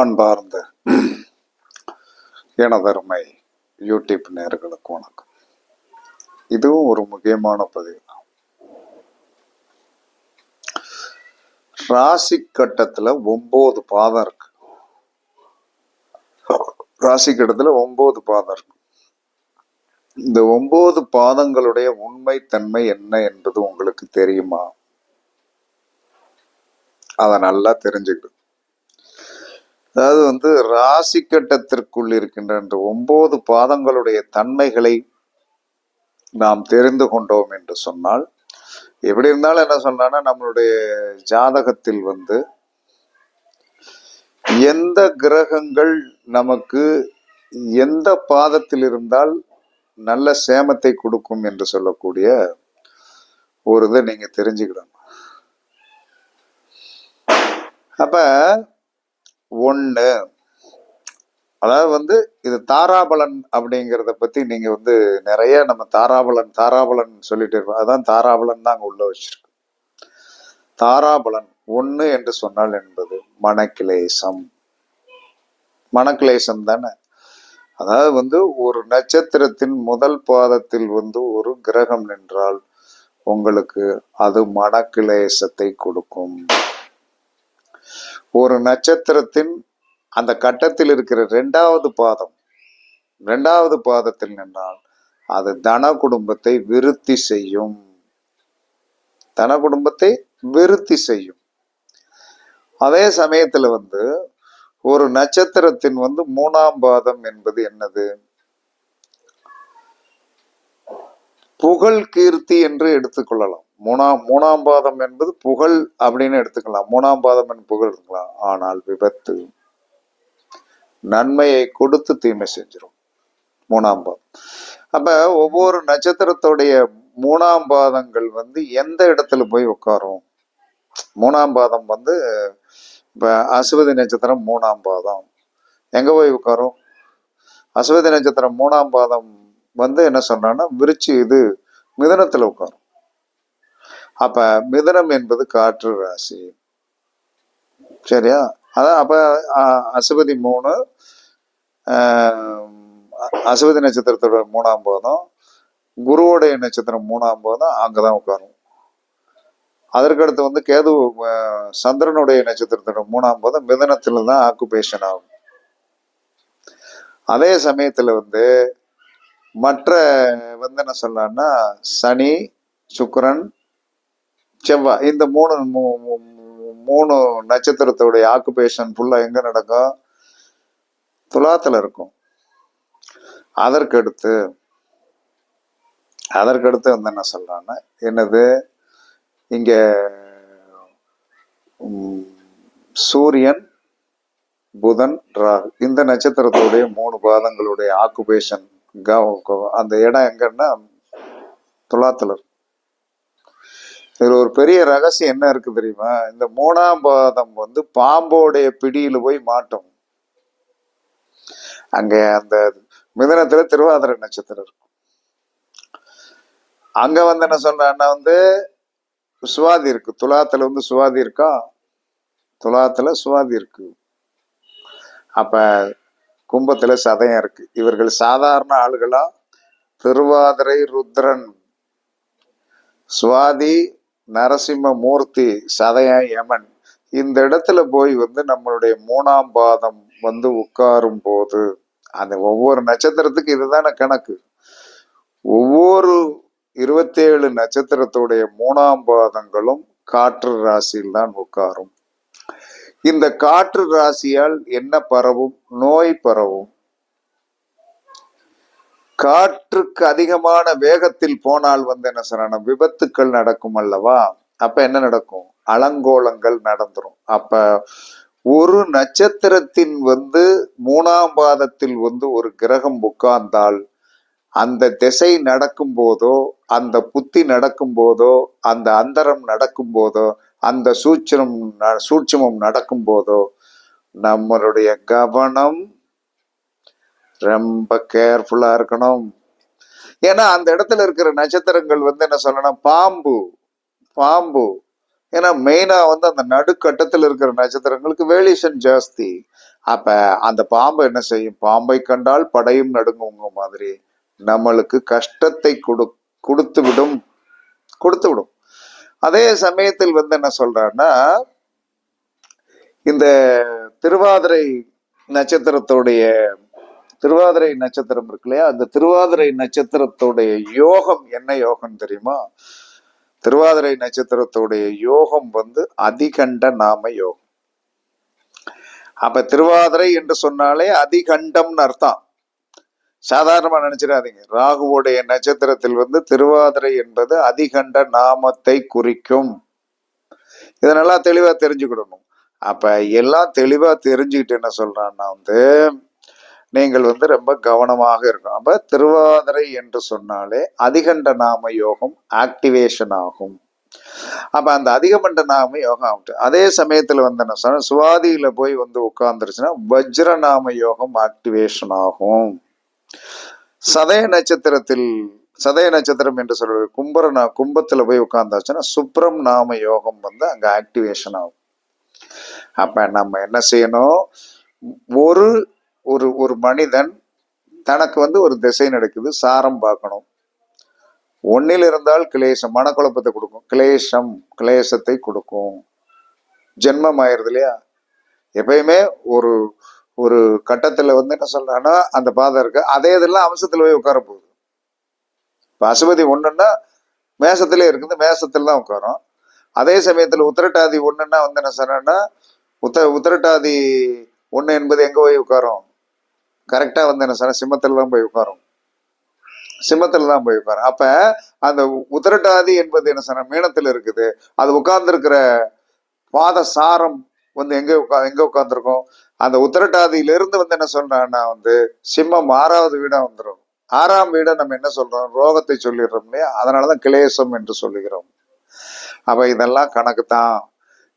அன்பார்ந்த எனதருமை யூடியூப் நேர்களுக்கு வணக்கம். இதுவும் ஒரு முக்கியமான பதிவு தான் ராசி கட்டத்துல ஒன்பது பாதம் இருக்கு. ராசி கட்டத்துல ஒன்பது பாதம் இருக்கு. இந்த ஒன்பது பாதங்களுடைய உண்மை தன்மை என்ன என்பது உங்களுக்கு தெரியுமா? அதை நல்லா தெரிஞ்சுக்கிட்டு அதாவது வந்து ராசி கட்டத்திற்குள் இருக்கின்ற இந்த ஒன்பது பாதங்களுடைய தன்மைகளை நாம் தெரிந்து கொண்டோம் என்று சொன்னால் எப்படி இருந்தாலும் என்ன சொன்னா நம்மளுடைய ஜாதகத்தில் வந்து எந்த கிரகங்கள் நமக்கு எந்த பாதத்தில் இருந்தால் நல்ல சேமத்தை கொடுக்கும் என்று சொல்லக்கூடிய ஒரு இதை நீங்க தெரிஞ்சுக்கிடணும் அப்ப ஒன்று அதாவது வந்து இது தாராபலன் அப்படிங்கிறத பற்றி நீங்கள் வந்து நிறைய நம்ம தாராபலன் தாராபலன் சொல்லிட்டு இருக்கோம். அதுதான் தாராபலன் தான் அங்கே உள்ள வச்சிருக்கு. தாராபலன் ஒன்று என்று சொன்னால் என்பது மனக்கிளேசம் மனக்கிளேசம் தானே? அதாவது வந்து ஒரு நட்சத்திரத்தின் முதல் பாதத்தில் வந்து ஒரு கிரகம் நின்றால் உங்களுக்கு அது மனக்கிளேசத்தை கொடுக்கும். ஒரு நட்சத்திரத்தின் அந்த கட்டத்தில் இருக்கிற ரெண்டாவது பாதம் ரெண்டாவது பாதத்தில் நின்றால் அது தன குடும்பத்தை விருத்தி செய்யும். தன குடும்பத்தை விருத்தி செய்யும். அதே சமயத்துல வந்து ஒரு நட்சத்திரத்தின் வந்து மூணாம் பாதம் என்பது என்னது? புகழ் கீர்த்தி என்று எடுத்துக்கொள்ளலாம். மூணாம் மூணாம் பாதம் என்பது புகழ் அப்படின்னு எடுத்துக்கலாம். மூணாம் பாதம் என்று புகழ் இருக்கலாம் ஆனால் விபத்து. நன்மையை கொடுத்து தீமை செஞ்சிடும் மூணாம் பாதம். அப்ப ஒவ்வொரு நட்சத்திரத்துடைய மூணாம் பாதங்கள் வந்து எந்த இடத்துல போய் உட்காரும்? மூணாம் பாதம் வந்து இப்போ அசுவதி நட்சத்திரம் மூணாம் பாதம். எங்கே போய் உட்காரும்? அசுவதி நட்சத்திரம் மூணாம் பாதம் வந்து என்ன சொல்கிறான்னா விருச்சி இது மிதனத்தில் உட்காரும். அப்ப மிதனம் என்பது காற்று ராசி. சரியா? அதான் அப்ப அசுபதி அசுவதி மூணு அசுபதி நட்சத்திரத்தோட மூணாம் பாதம் குருவோடைய நட்சத்திரம் மூணாம் பாதம் அங்கதான் உட்காரும். அதற்கடுத்து வந்து கேது சந்திரனுடைய நட்சத்திரத்தோட மூணாம் பாதம் மிதனத்துல தான் ஆக்குபேஷன் ஆகும். அதே சமயத்துல வந்து மற்ற வந்து என்ன சொல்லலாம்னா சனி சுக்கரன் செவ்வாய் இந்த மூணு மூ- மூணு நட்சத்திரத்தோடைய ஆக்குபேஷன் ஃபுல்லா எங்க நடக்கும்? துலாத்துல இருக்கும். அதற்கடுத்து அதற்கடுத்து வந்து என்ன சொல்றான்னா என்னது? இங்க சூரியன் புதன் ராகு இந்த நட்சத்திரத்துடைய மூணு பாதங்களுடைய ஆக்குபேஷன் அந்த இடம் எங்கன்னா துலாத்துல இருக்கும். இதில் ஒரு பெரிய ரகசியம் என்ன இருக்கு தெரியுமா? இந்த மூணாம் பாதம் வந்து பாம்போடைய பிடியில் போய் மாட்டும். அங்கே அந்த மிதனத்தில் திருவாதிரை நட்சத்திரம் இருக்கும். அங்கே வந்து என்ன சொல்றான்னா வந்து சுவாதி இருக்கு. துலாத்தில் வந்து சுவாதி இருக்கா? துலாத்தில் சுவாதி இருக்கு. அப்போ கும்பத்தில் சதயம் இருக்கு. இவர்கள் சாதாரண ஆளுகளா? திருவாதிரை ருத்ரன். சுவாதி நரசிம்ம மூர்த்தி சதயம் யமன் இந்த இடத்துல போய் வந்து நம்மளுடைய மூணாம் பாதம் வந்து உட்காரும் போது அந்த ஒவ்வொரு நட்சத்திரத்துக்கு இதுதான கணக்கு. ஒவ்வொரு இருபத்தேழு நட்சத்திரத்துடைய மூணாம் பாதங்களும் காற்று ராசியில் தான் உட்காரும். இந்த காற்று ராசியால் என்ன பரவும்? நோய் பரவும். காற்றுக்கு அதிகமான வேகத்தில் போனால் வந்து என்ன சொல்றாங்க விபத்துக்கள் நடக்கும் அல்லவா? அப்ப என்ன நடக்கும்? அலங்கோலங்கள் நடந்துரும். அப்ப ஒரு நட்சத்திரத்தின் வந்து மூணாம் பாதத்தில் வந்து ஒரு கிரகம் உட்கார்ந்தால் அந்த திசை நடக்கும் போதோ அந்த புத்தி நடக்கும் போதோ அந்த அந்தரம் நடக்கும் போதோ அந்த சூட்சம் சூட்சமம் நடக்கும் போதோ நம்மளுடைய கவனம் ரொம்ப கேர்ஃபுல்லா இருக்கணும். ஏன்னா அந்த இடத்துல இருக்கிற நட்சத்திரங்கள் வந்து என்ன சொல்லணும்? பாம்பு. பாம்பு. ஏன்னா மெயினா வந்து அந்த நடுக்கட்டத்தில் இருக்கிற நட்சத்திரங்களுக்கு வேலியேஷன் ஜாஸ்தி. அப்ப அந்த பாம்பு என்ன செய்யும்? பாம்பை கண்டால் படையும் நடுங்குங்க மாதிரி நம்மளுக்கு கஷ்டத்தை கொடு கொடுத்து விடும் கொடுத்து விடும் அதே சமயத்தில் வந்து என்ன சொல்றான்னா இந்த திருவாதிரை நட்சத்திரத்துடைய திருவாதிரை நட்சத்திரம் இருக்கு இல்லையா? அந்த திருவாதிரை நட்சத்திரத்துடைய யோகம் என்ன யோகம் தெரியுமா? திருவாதிரை நட்சத்திரத்துடைய யோகம் வந்து அதிகண்ட நாம யோகம். அப்ப திருவாதிரை என்று சொன்னாலே அதிகண்டம்னு அர்த்தம். சாதாரணமா நினைச்சிடாதீங்க. ராகுவோடைய நட்சத்திரத்தில் வந்து திருவாதிரை என்பது அதிகண்ட நாமத்தை குறிக்கும். இதனெல்லாம் தெளிவா தெரிஞ்சுக்கிடணும். அப்ப எல்லாம் தெளிவா தெரிஞ்சுக்கிட்டு என்ன சொல்றான்னா வந்து நீங்கள் வந்து ரொம்ப கவனமாக இருக்கணும். அப்ப திருவாதிரை என்று சொன்னாலே அதிகண்ட நாம யோகம் ஆக்டிவேஷன் ஆகும். அப்ப அந்த அதிகமண்ட நாம யோகம் ஆகும் அதே சமயத்துல வந்து என்ன சொன்னால் சுவாதியில போய் வந்து உட்கார்ந்துருச்சுன்னா வஜ்ர நாம யோகம் ஆக்டிவேஷன் ஆகும். சதய நட்சத்திரத்தில் சதய நட்சத்திரம் என்று சொல்றது கும்பரனா கும்பத்துல போய் உட்கார்ந்தாச்சுன்னா சுப்ரம் நாம யோகம் வந்து அங்க ஆக்டிவேஷன் ஆகும். அப்ப நம்ம என்ன செய்யணும்? ஒரு ஒரு ஒரு மனிதன் தனக்கு வந்து ஒரு திசை நடக்குது சாரம் பார்க்கணும். ஒன்னில் இருந்தால் கிளேசம் மனக்குழப்பத்தை கொடுக்கும். கிளேசம் கிளேசத்தை கொடுக்கும். ஜென்மம் ஆயிடுது இல்லையா? எப்பயுமே ஒரு ஒரு கட்டத்துல வந்து என்ன சொல்றான்னா அந்த பாதை இருக்கு. அதே இதெல்லாம் அம்சத்துல போய் உட்கார போகுது. இப்போ அசுபதி ஒண்ணுன்னா மேசத்திலே இருக்குது மேசத்துல தான் உட்காரும். அதே சமயத்துல உத்திரட்டாதி ஒண்ணுன்னா வந்து என்ன சொன்னா உத்த உத்திரட்டாதி ஒண்ணு என்பது எங்க போய் உட்காரும்? கரெக்டாக வந்து என்ன சொன்னா சிம்மத்தில் தான் போய் உட்காரும். சிம்மத்தில் தான் போய் உட்காரும். அப்போ அந்த உத்திரட்டாதி என்பது என்ன சொன்ன மீனத்தில் இருக்குது. அது உட்கார்ந்துருக்கிற பாத சாரம் வந்து எங்கே உட்கா எங்கே உட்காந்துருக்கும் அந்த உத்திரட்டாதியிலிருந்து வந்து என்ன சொல்கிறான்னா வந்து சிம்மம் ஆறாவது வீடாக வந்துடும் ஆறாம் வீடை நம்ம என்ன சொல்றோம்? ரோகத்தை சொல்லிடுறோம் இல்லையா? அதனாலதான் கிளேசம் என்று சொல்லுகிறோம். அப்போ இதெல்லாம் கணக்கு தான்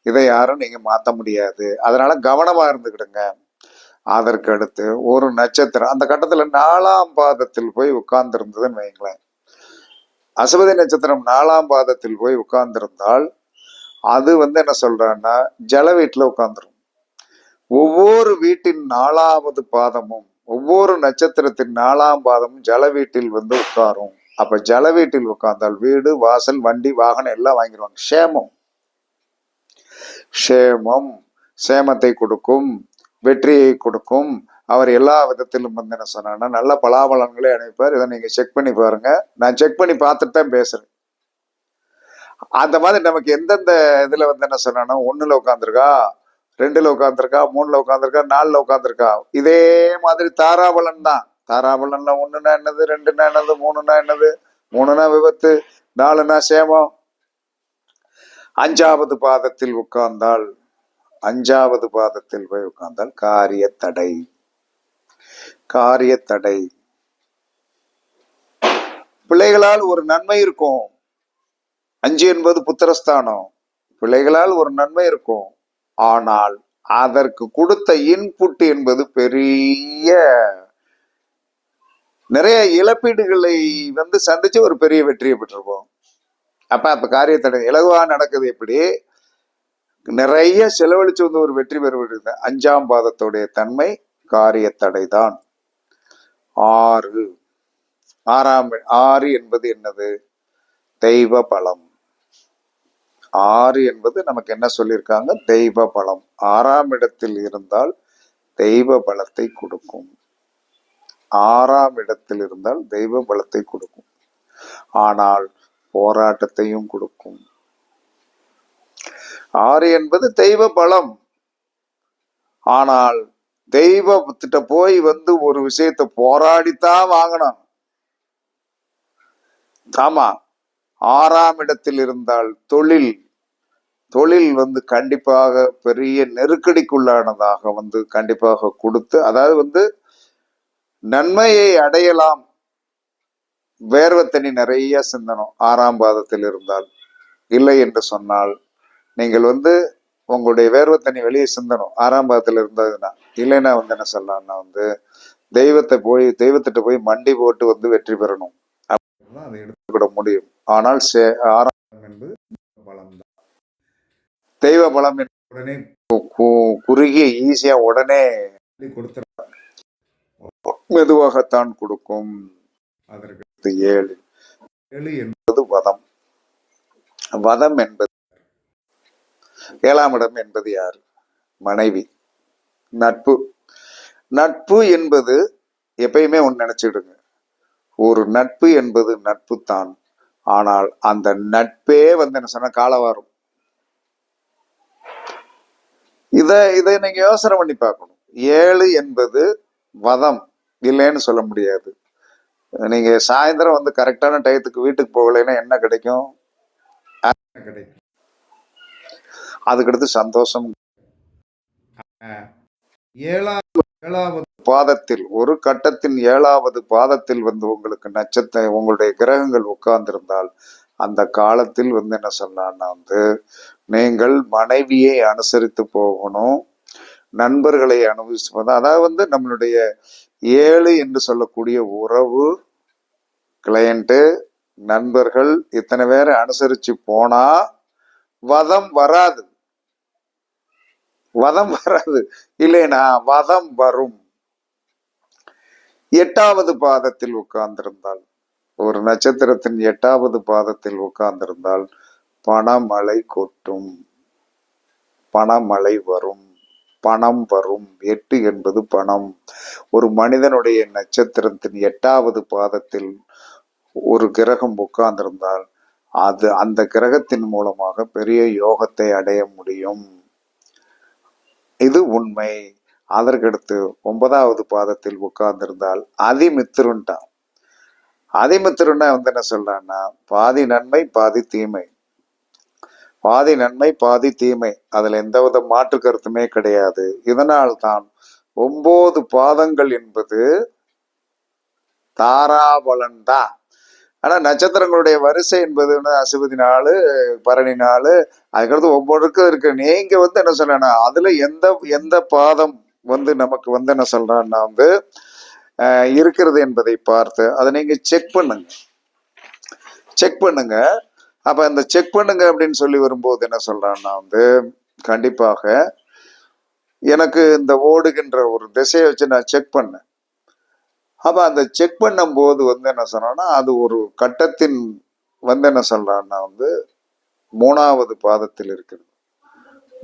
இதை யாரும் நீங்கள் மாற்ற முடியாது. அதனால கவனமாக இருந்துக்கிடுங்க. அதற்கு அடுத்து ஒரு நட்சத்திரம். அந்த கட்டத்தில் நாலாம் பாதத்தில் போய் உட்கார்ந்திருந்ததுன்னு வைங்களேன் அசுபதி நட்சத்திரம் நாலாம் பாதத்தில் போய் உட்கார்ந்திருந்தால் அது வந்து என்ன சொல்றான்னா ஜல வீட்டில் உட்கார்ந்துரும். ஒவ்வொரு வீட்டின் நாலாவது பாதமும் ஒவ்வொரு நட்சத்திரத்தின் நாலாம் பாதமும் ஜல வீட்டில் வந்து உட்காரும். அப்ப ஜல வீட்டில் உட்கார்ந்தால் வீடு வாசல் வண்டி வாகனம் எல்லாம் வாங்கிடுவாங்க சேமம். சேமம். சேமத்தை கொடுக்கும். வெற்றியை கொடுக்கும். அவர் எல்லா விதத்திலும் வந்து என்ன சொன்னாங்கன்னா நல்ல பலாபலன்களை அனுப்பார் இதை நீங்க செக் பண்ணி பாருங்க. நான் செக் பண்ணி பார்த்துட்டு தான் பேசுறேன். அந்த மாதிரி நமக்கு எந்தெந்த இதுல வந்து என்ன சொன்னா ஒண்ணுல உட்காந்துருக்கா ரெண்டுல உட்காந்துருக்கா மூணுல உட்காந்துருக்கா நாலுல உட்காந்துருக்கா இதே மாதிரி தாராபலன் தான். தாராபலன்ல ஒன்றுனா என்னது ரெண்டுனா என்னது மூணுனா என்னது மூணுனா விபத்து நாலுனா சேமம். அஞ்சாவது பாதத்தில் உட்கார்ந்தால் அஞ்சாவது பாதத்தில் போய் உட்கார்ந்தால் காரிய தடை காரிய தடை பிள்ளைகளால் ஒரு நன்மை இருக்கும். அஞ்சு என்பது புத்திரஸ்தானம். பிள்ளைகளால் ஒரு நன்மை இருக்கும். ஆனால் அதற்கு கொடுத்த இன்புட் என்பது பெரிய நிறைய இழப்பீடுகளை வந்து சந்திச்சு ஒரு பெரிய வெற்றியை பெற்றிருப்போம். அப்ப அப்ப காரியத்தடை இலகுவா நடக்குது எப்படி? நிறைய செலவழிச்சு வந்து ஒரு வெற்றி பெறுவது அஞ்சாம் பாதத்துடைய தன்மை காரியத்தடை தான் ஆறு. ஆறாம் ஆறு என்பது என்னது? தெய்வ பலம் ஆறு என்பது நமக்கு என்ன சொல்லியிருக்காங்க? தெய்வ பலம் ஆறாம் இடத்தில் இருந்தால் தெய்வ பலத்தை கொடுக்கும். ஆறாம் இடத்தில் இருந்தால் தெய்வ பலத்தை கொடுக்கும். ஆனால் போராட்டத்தையும் கொடுக்கும். ஆறு என்பது தெய்வ பலம். ஆனால் தெய்வத்திட்ட போய் வந்து ஒரு விஷயத்தை போராடித்தான் வாங்கணும். ஆமா ஆறாம் இடத்தில் இருந்தால் தொழில் தொழில் வந்து கண்டிப்பாக பெரிய நெருக்கடிக்குள்ளானதாக வந்து கண்டிப்பாக கொடுத்து அதாவது வந்து நன்மையை அடையலாம். வேர்வை தண்ணி நிறைய சிந்தனம் ஆறாம் பாதத்தில் இருந்தால். இல்லை என்று சொன்னால் நீங்கள் வந்து உங்களுடைய வேர்வத்தனி வெளியே சிந்தனம் ஆறாம் பாதத்தில் இருந்ததுன்னா இல்லைன்னா வந்து என்ன சொல்லலாம்னா வந்து தெய்வத்தை போய் தெய்வத்திட்ட போய் மண்டி போட்டு வந்து வெற்றி பெறணும். அதை எடுத்துக்கிட முடியும். ஆனால் சே- ஆறாம் என்பது பலம் தான் தெய்வ பலம் என்பது உடனே குறுகிய ஈஸியா உடனே கொடுத்த மெதுவாகத்தான் கொடுக்கும். அதற்கு ஏழு. ஏழு என்பது வதம். வதம் என்பது ஏழாம் இடம் என்பது யார்? மனைவி. நட்பு. நட்பு என்பது எப்பயுமே ஒன்று நினச்சிடுங்க ஒரு நட்பு என்பது நட்பு தான் ஆனால் அந்த நட்பே வந்து என்ன சொன்ன காலவாரும். இத இதை நீங்க யோசனை பண்ணி பார்க்கணும். ஏழு என்பது வதம். இல்லைன்னு சொல்ல முடியாது. நீங்க சாயந்தரம் வந்து கரெக்டான டயத்துக்கு வீட்டுக்கு போகலைன்னா என்ன கிடைக்கும் என்ன கிடைக்கும்? அதுக்கடுத்து சந்தோஷம். ஏழாவது ஏழாவது. பாதத்தில் ஒரு கட்டத்தின் ஏழாவது பாதத்தில் வந்து உங்களுக்கு நட்சத்திர உங்களுடைய கிரகங்கள் உட்கார்ந்திருந்தால் அந்த காலத்தில் வந்து என்ன சொல்லலாம்னா வந்து நீங்கள் மனைவியை அனுசரித்து போகணும். நண்பர்களை அனுபவிச்சு போகணும். அதாவது வந்து நம்மளுடைய ஏழு என்று சொல்லக்கூடிய உறவு கிளையண்ட்டு நண்பர்கள் இத்தனை பேரை அனுசரிச்சு போனா வதம் வராது. வதம் வராது. இல்லைனா வதம் வரும். எட்டாவது பாதத்தில் உட்கார்ந்திருந்தால் ஒரு நட்சத்திரத்தின் எட்டாவது பாதத்தில் உட்கார்ந்திருந்தால் பணமழை கொட்டும். பணமழை வரும். பணம் வரும். எட்டு என்பது பணம். ஒரு மனிதனுடைய நட்சத்திரத்தின் எட்டாவது பாதத்தில் ஒரு கிரகம் உட்கார்ந்திருந்தால் அது அந்த கிரகத்தின் மூலமாக பெரிய யோகத்தை அடைய முடியும். இது உண்மை. அதற்கடுத்து ஒன்பதாவது பாதத்தில் உட்கார்ந்திருந்தால் அதிமித்திருண்டான் அதிமித்திருன்னா வந்து என்ன சொல்றான்னா பாதி நன்மை பாதி தீமை. பாதி நன்மை பாதி தீமை. அதுல எந்தவித மாற்று கருத்துமே கிடையாது. இதனால் தான் ஒன்பது பாதங்கள் என்பது தாராபலன் தான். ஆனால் நட்சத்திரங்களுடைய வரிசை என்பது வந்து அசுபதி நாள் பரணி நாள் அதுக்கடுத்து ஒவ்வொருக்கும் இருக்கு. நீங்க வந்து என்ன சொல்றேன்னா அதுல எந்த எந்த பாதம் வந்து நமக்கு வந்து என்ன சொல்றான்னா வந்து இருக்கிறது என்பதை பார்த்து அதை நீங்க செக் பண்ணுங்க. செக் பண்ணுங்க. அப்ப அந்த செக் பண்ணுங்க அப்படின்னு சொல்லி வரும்போது என்ன சொல்றான்னா வந்து கண்டிப்பாக எனக்கு இந்த ஓடுகின்ற ஒரு திசையை வச்சு நான் செக் பண்ணேன். அப்போ அந்த செக் பண்ணும்போது வந்து என்ன சொன்னோன்னா அது ஒரு கட்டத்தின் வந்து என்ன சொல்கிறான்னா வந்து மூணாவது பாதத்தில் இருக்கிறது.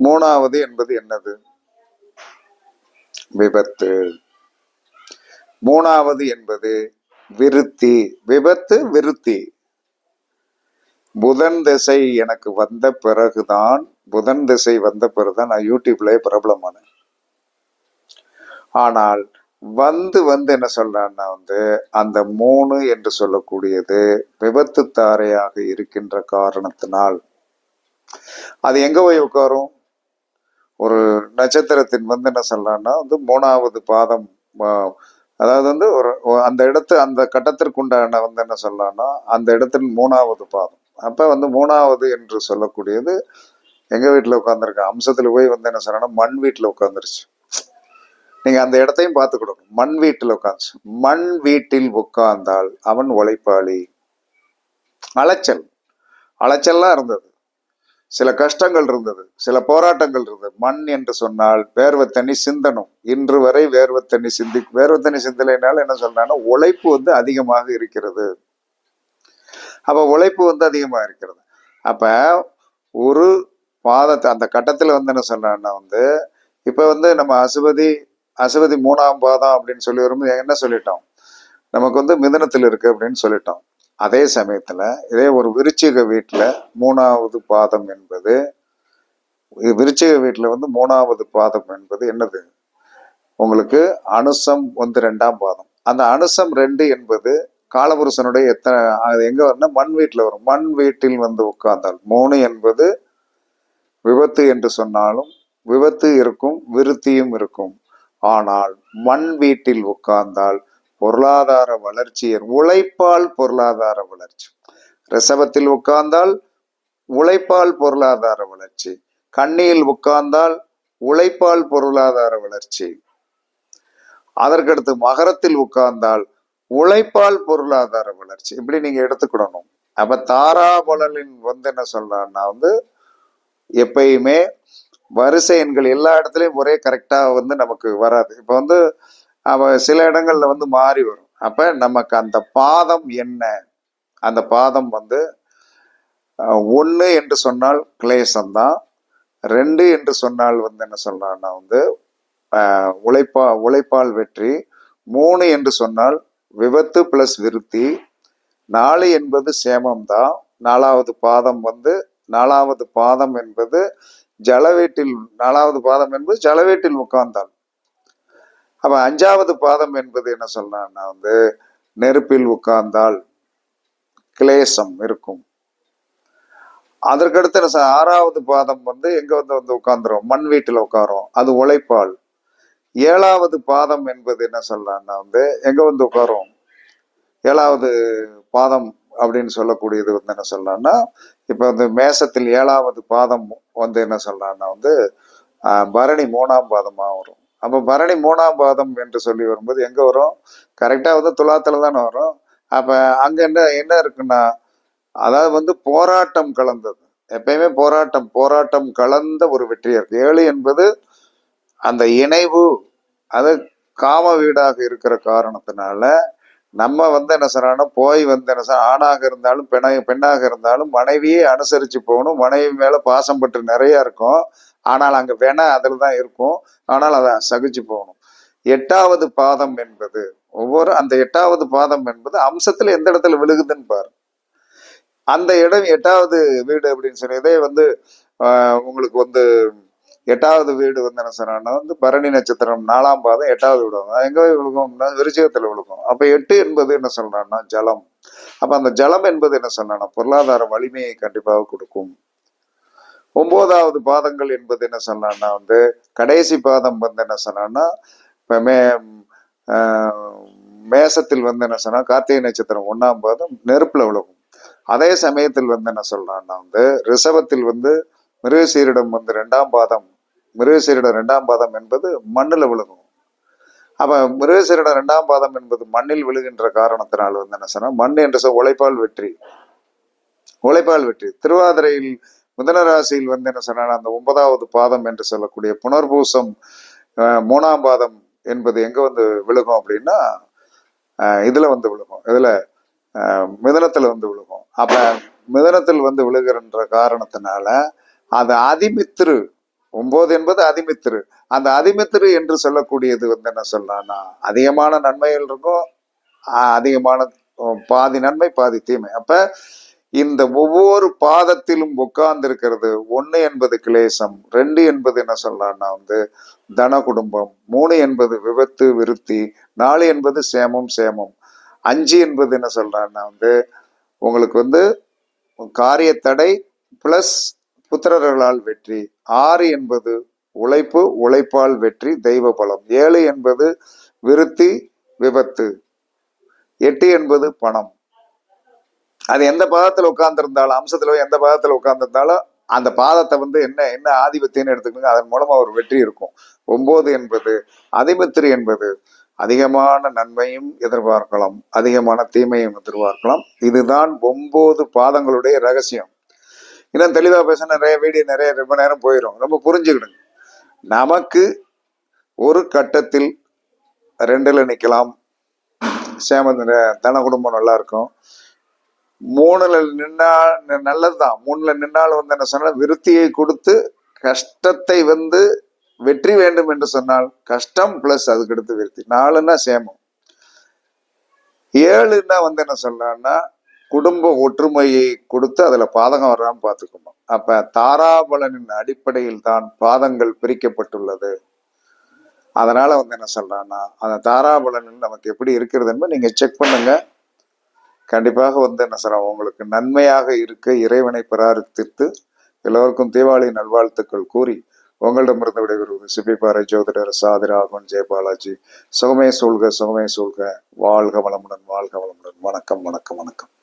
மூணாவது என்பது என்னது? விபத்து. மூணாவது என்பது விருத்தி. விபத்து விருத்தி. புதன் திசை எனக்கு வந்த பிறகுதான் புதன் திசை வந்த பிறகுதான் நான் யூடியூப்லேயே பிரபலமானேன். ஆனால் வந்து வந்து என்ன சொல்றான்னா வந்து அந்த மூணு என்று சொல்லக்கூடியது விபத்து தாரையாக இருக்கின்ற காரணத்தினால். அது எங்க போய் உட்காரும்? ஒரு நட்சத்திரத்தின் வந்து என்ன சொல்றான்னா வந்து மூணாவது பாதம் அதாவது வந்து ஒரு அந்த இடத்து அந்த கட்டத்திற்குண்டான வந்து என்ன சொல்லலாம்னா அந்த இடத்தின் மூணாவது பாதம். அப்ப வந்து மூணாவது என்று சொல்லக்கூடியது எங்க வீட்டுல உட்காந்துருக்க அம்சத்துல போய் வந்து என்ன சொல்றான்னா மண் வீட்டுல உட்காந்துருச்சு நீங்க அந்த இடத்தையும் பார்த்துக்கிடணும் மண் வீட்டில் உட்காந்து மண் வீட்டில் உட்கார்ந்தால் அவன் உழைப்பாளி. அலைச்சல். அலைச்சல்லாம் இருந்தது. சில கஷ்டங்கள் இருந்தது. சில போராட்டங்கள் இருந்தது. மண் என்று சொன்னால் வேர்வை தண்ணி சிந்தணும் இன்று வரை வேர்வை தண்ணி சிந்தி வேர்வை தண்ணி சிந்தலைனால என்ன சொல்றாங்கன்னா உழைப்பு வந்து அதிகமாக இருக்கிறது. அப்ப உழைப்பு வந்து அதிகமாக இருக்கிறது. அப்ப ஒரு பாதத்தை அந்த கட்டத்தில் வந்து என்ன சொல்றான்னா வந்து இப்போ வந்து நம்ம அசுபதி அசுவதி மூணாம் பாதம் அப்படின்னு சொல்லி வரும்போது என்ன சொல்லிட்டோம்? நமக்கு வந்து மிதனத்தில் இருக்கு அப்படின்னு சொல்லிட்டோம். அதே சமயத்தில் இதே ஒரு விருச்சிக வீட்டில் மூணாவது பாதம் என்பது இது விருச்சிக வீட்டில் வந்து மூணாவது பாதம் என்பது என்னது? உங்களுக்கு அனுசம் வந்து ரெண்டாம் பாதம். அந்த அனுசம் ரெண்டு என்பது காலபுருஷனுடைய எத்தனை அது எங்கே வரும்னா மண் வீட்டில் வரும். மண் வீட்டில் வந்து உட்கார்ந்தால் மூணு என்பது விபத்து என்று சொன்னாலும் விபத்து இருக்கும் விருத்தியும் இருக்கும். ஆனால் மண் வீட்டில் உட்கார்ந்தால் பொருளாதார வளர்ச்சி உழைப்பால் பொருளாதார வளர்ச்சி. ரிசவத்தில் உட்கார்ந்தால் உழைப்பால் பொருளாதார வளர்ச்சி. கண்ணியில் உட்கார்ந்தால் உழைப்பால் பொருளாதார வளர்ச்சி. அதற்கடுத்து மகரத்தில் உட்கார்ந்தால் உழைப்பால் பொருளாதார வளர்ச்சி. இப்படி நீங்க எடுத்துக்கிடணும். அப்ப தாராபலனின் வந்து என்ன சொல்றான்னா வந்து எப்பயுமே வரிசை எண்கள் எல்லா இடத்துலையும் ஒரே கரெக்டாக வந்து நமக்கு வராது. இப்போ வந்து அவ சில இடங்கள்ல வந்து மாறி வரும். அப்ப நமக்கு அந்த பாதம் என்ன? அந்த பாதம் வந்து ஒன்று என்று சொன்னால் கிளேசம்தான். ரெண்டு என்று சொன்னால் வந்து என்ன சொல்கிறான்னா வந்து ஆஹ், உழைப்பா உழைப்பால் வெற்றி. மூணு என்று சொன்னால் விபத்து பிளஸ் விருத்தி. நாலு என்பது சேமம்தான். நாலாவது பாதம் வந்து நாலாவது பாதம் என்பது ஜலவேட்டில் நாலாவது பாதம் என்பது ஜலவேட்டில் உட்கார்ந்தால் அப்ப அஞ்சாவது பாதம் என்பது என்ன சொல்லலாம்னா வந்து நெருப்பில் உட்கார்ந்தால் கிளேசம் இருக்கும். அதற்கடுத்து என்ன ஆறாவது பாதம் வந்து எங்க வந்து வந்து உட்கார்ந்துரும்? மண் வீட்டில் உட்காரும். அது உழைப்பால். ஏழாவது பாதம் என்பது என்ன சொல்லலாம்னா வந்து எங்க வந்து உட்காரும்? ஏழாவது பாதம் அப்படின்னு சொல்லக்கூடியது வந்து என்ன சொல்லலாம்னா இப்போ வந்து மேசத்தில் ஏழாவது பாதம் வந்து என்ன சொல்லலாம்னா வந்து பரணி மூணாம் பாதமாக வரும். அப்போ பரணி மூணாம் பாதம் என்று சொல்லி வரும்போது எங்கே வரும்? கரெக்டாக வந்து துலாத்தில் தானே வரும். அப்போ அங்கே என்ன என்ன இருக்குன்னா அதாவது வந்து போராட்டம் கலந்தது. எப்பயுமே போராட்டம் போராட்டம் கலந்த ஒரு வெற்றியாக இருக்குது ஏழு என்பது அந்த இணைவு அது காம வீடாக இருக்கிற காரணத்தினால நம்ம வந்து என்ன சொல்றாங்கன்னா போய் வந்து என்ன சொல்ற ஆணாக இருந்தாலும் பெண்ணாக பெண்ணாக இருந்தாலும் மனைவியை அனுசரித்து போகணும். மனைவி மேலே பாசம் பற்று நிறையா இருக்கும். ஆனால் அங்கே வேணா அதில் தான் இருக்கும். ஆனால் அதை சகிச்சு போகணும். எட்டாவது பாதம் என்பது ஒவ்வொரு அந்த எட்டாவது பாதம் என்பது அம்சத்தில் எந்த இடத்துல விழுகுதுன்னு பாரு. அந்த இடம் எட்டாவது வீடு அப்படின்னு சொல்லி இதே வந்து உங்களுக்கு வந்து எட்டாவது வீடு வந்து என்ன சொன்னா வந்து பரணி நட்சத்திரம் நாலாம் பாதம் எட்டாவது வீடு. வரும். எங்கே விழுகும்னா விருச்சிகத்துல விழுகும். அப்போ எட்டு என்பது என்ன சொல்றான்னா ஜலம். அப்போ அந்த ஜலம் என்பது என்ன சொன்னா பொருளாதார வலிமையை கண்டிப்பாக கொடுக்கும். ஒன்பதாவது பாதங்கள் என்பது என்ன சொன்னான்னா வந்து கடைசி பாதம் வந்து என்ன சொன்னா இப்போ மே மேசத்தில் வந்து என்ன சொன்னா கார்த்திகை நட்சத்திரம் ஒன்றாம் பாதம் நெருப்பில் விழுகும். அதே சமயத்தில் வந்து என்ன சொல்றான்னா வந்து ரிஷபத்தில் வந்து மிருகசீரிடம் வந்து ரெண்டாம் பாதம் மிருகசீரிடம் ரெண்டாம் பாதம் என்பது மண்ணில் விழுகும். அப்போ மிருகசீரிடம் ரெண்டாம் பாதம் என்பது மண்ணில் விழுகின்ற காரணத்தினால் வந்து என்ன சொன்னால் மண் என்ற சொல் உழைப்பால் வெற்றி. உழைப்பால் வெற்றி. திருவாதிரையில் மிதனராசியில் வந்து என்ன சொன்னால் அந்த ஒன்பதாவது பாதம் என்று சொல்லக்கூடிய புனர்பூசம் மூணாம் பாதம் என்பது எங்கே வந்து விழுகும் அப்படின்னா இதில் வந்து விழுகும். இதில் மிதனத்தில் வந்து விழுகும். அப்போ மிதனத்தில் வந்து விழுகின்ற காரணத்தினால அது அதிமித்திரு ஒன்பது என்பது அதிமித்திரு. அந்த அதிமித்திரு என்று சொல்லக்கூடியது வந்து என்ன சொல்லலாம்னா அதிகமான நன்மைகள் இருக்கும் அதிகமான பாதி நன்மை பாதி தீமை. அப்ப இந்த ஒவ்வொரு பாதத்திலும் உட்கார்ந்து இருக்கிறது ஒன்று என்பது கிளேசம் ரெண்டு என்பது என்ன சொல்லலாம்னா வந்து தன குடும்பம் மூணு என்பது விபத்து விருத்தி நாலு என்பது சேமம் சேமம். அஞ்சு என்பது என்ன சொல்றான்னா வந்து உங்களுக்கு வந்து காரிய தடை பிளஸ் புத்திரர்களால் வெற்றி ஆறு என்பது உழைப்பு உழைப்பால் வெற்றி தெய்வ பலம். ஏழு என்பது விருத்தி விபத்து. எட்டு என்பது பணம். அது எந்த பாதத்தில் உட்கார்ந்திருந்தாலும் அம்சத்தில் எந்த பாதத்தில் உட்கார்ந்திருந்தாலும் அந்த பாதத்தை வந்து என்ன என்ன ஆதிபத்தியம்னு எடுத்துக்கோங்க அதன் மூலமாக ஒரு வெற்றி இருக்கும். ஒன்பது என்பது அதிபத்திரி என்பது அதிகமான நன்மையும் எதிர்பார்க்கலாம் அதிகமான தீமையும் எதிர்பார்க்கலாம். இதுதான் ஒன்பது பாதங்களுடைய ரகசியம். இன்னும் தெளிவாக பேச நிறைய வீடியோ நிறைய ரொம்ப நேரம் போயிடும் ரொம்ப புரிஞ்சுக்கிடுங்க. நமக்கு ஒரு கட்டத்தில் ரெண்டில் நிற்கலாம். சேமந்த தன குடும்பம் நல்லா இருக்கும். மூணுல நின்னா நல்லதுதான். மூணுல நின்னால் வந்து என்ன சொன்னால் விருத்தியை கொடுத்து கஷ்டத்தை வந்து வெற்றி வேண்டும் என்று சொன்னால் கஷ்டம் பிளஸ் அதுக்கு அடுத்து விருத்தி. நாலுன்னா சேமம். ஏழுன்னா வந்து என்ன சொல்லலாம்னா குடும்ப ஒற்றுமையை கொடுத்து அதில் பாதகம் வராமல் பார்த்துக்கணும். அப்போ தாராபலனின் அடிப்படையில் தான் பாதங்கள் பிரிக்கப்பட்டுள்ளது. அதனால் வந்து என்ன சொல்கிறான்னா அந்த தாராபலனில் நமக்கு எப்படி இருக்கிறதுன்னு நீங்கள் செக் பண்ணுங்கள் கண்டிப்பாக வந்து என்ன சொல்கிறோம் உங்களுக்கு நன்மையாக இருக்க இறைவனை பிரார்த்தித்து எல்லோருக்கும் தீபாவளி நல்வாழ்த்துக்கள் கூறி உங்களிடமிருந்து விடைபெறுவது சிபிபாறை ஜோதிடர் சாதிராகவன் ஜெயபாலாஜி. சுகமே சூழ்க சுகமே சூழ்க. வாழ்க வளமுடன் வாழ்க வளமுடன். வணக்கம் வணக்கம் வணக்கம்.